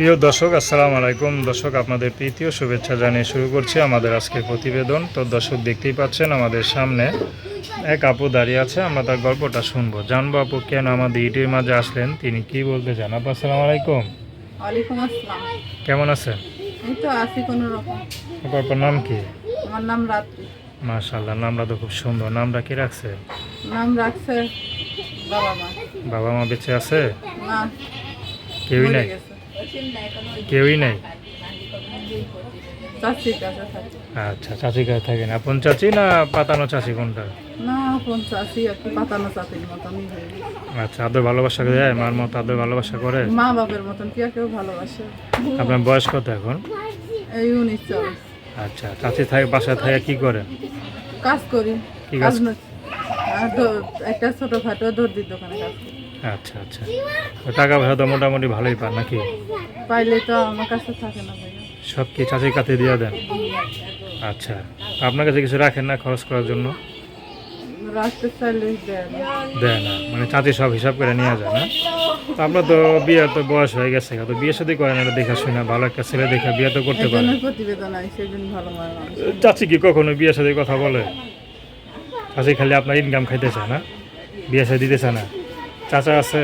প্রিয় দর্শক আসসালামু আলাইকুম। দর্শক আপনাদের প্রীতীয় শুভেচ্ছা জানিয়ে শুরু করছি আমাদের আজকের প্রতিবেদন। তো দর্শক দেখতেই পাচ্ছেন আমাদের সামনে এক আপু দাঁড়িয়ে আছে। আমরা তার গল্পটা শুনব। জানব আপু কেন আমাদের ইটির মাঝে আসলেন? তিনি কি বলতে চান? আপু আসসালামু আলাইকুম। আসসালাম। কেমন আছেন? এই তো আছি কোনো রকম। আপু আপনার নাম কি? আমার নাম রাত্রি। মাশাল্লাহ নামটা তো খুব সুন্দর। নামটা কি রাখছে? নাম রাখছে বাবা মা। বাবা মা বেঁচে আছে? না কেউই নাই। কেউই নাই? আচ্ছা চাচি কাছে থাকেন। আপন চাচি না পাতানো চাচি কোনটা? না। আচ্ছা আদর ভালোবাসা মার মতো আদর ভালোবাসা করে? মা বাবার মতন কি কেউ ভালোবাসে? আপনার বয়স কত এখন? এই উনিশ আচ্ছা চাচি থাকে বাসায় থাকে কি করে কাজ করি কি কাজ? ন- একটা ছোটখাটো দর্জির দোকানে কাজ করি। আচ্ছা আচ্ছা। টাকা পয়সা তো মোটামুটি ভালোই পান নাকি? পাইলে তো আমার কাছে থাকে না সব কি চাচির কাছে দিয়ে দেন? আচ্ছা। আপনার কাছে কিছু রাখেন না খরচ করার জন্য? দেয় না মানে চাচি সব হিসাব করে নিয়ে যায় না? তো আপনার তো বিয়ে তো বয়স হয়ে গেছে তো বিয়ে সাথে করেন এটা দেখা শুনে ভালো একটা ছেলে দেখে বিয়ে তো করতে পারেন চাচি কি কখনো বিয়ের সাথে কথা বলে? চাচি খালি আপনার ইনকাম খাইতে চায় না? বিয়ে সাথে দিতে চায় না? চাচা আছে?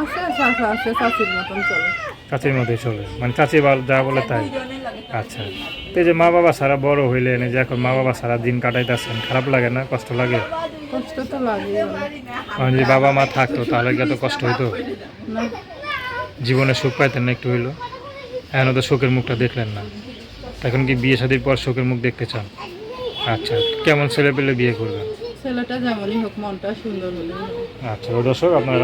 আছে চাচা আছে চাচির মতন চলে। চাচির মতোই চলে। মানে চাচি যা বলে তাই। আচ্ছা। তো যে মা বাবা সারা বড় হইলেন যে এখন মা বাবা সারা দিন কাটাইতেছেন খারাপ লাগে না? কষ্ট লাগে? কষ্ট তো লাগে যদি বাবা মা থাকতো তাহলে কি এত কষ্ট হইতো? জীবনে সুখ পাইতেন না একটু হইল? এখন তো শোকের মুখটা দেখলেন না। এখন কি বিয়ে শাদির পর শোকের মুখ দেখতে চান? আচ্ছা কেমন ছেলে পেলে বিয়ে করবেন? আচ্ছা আপনার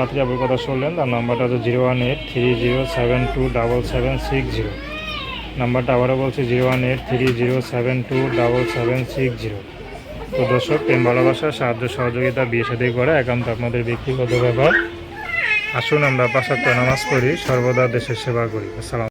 শুনলেন, তার নাম্বারটা one eight three zero seven two double seven six zero. নাম্বারটা আবারও বলছি one eight three zero seven two double seven six zero. সাহায্য সহযোগিতা বিয়ে সাথে করে একান্ত আপনাদের ব্যক্তিগত ব্যাপার আসুন আমরা পাশাত্য নামাজ সর্বদা দেশের সেবা করি। আসসালাম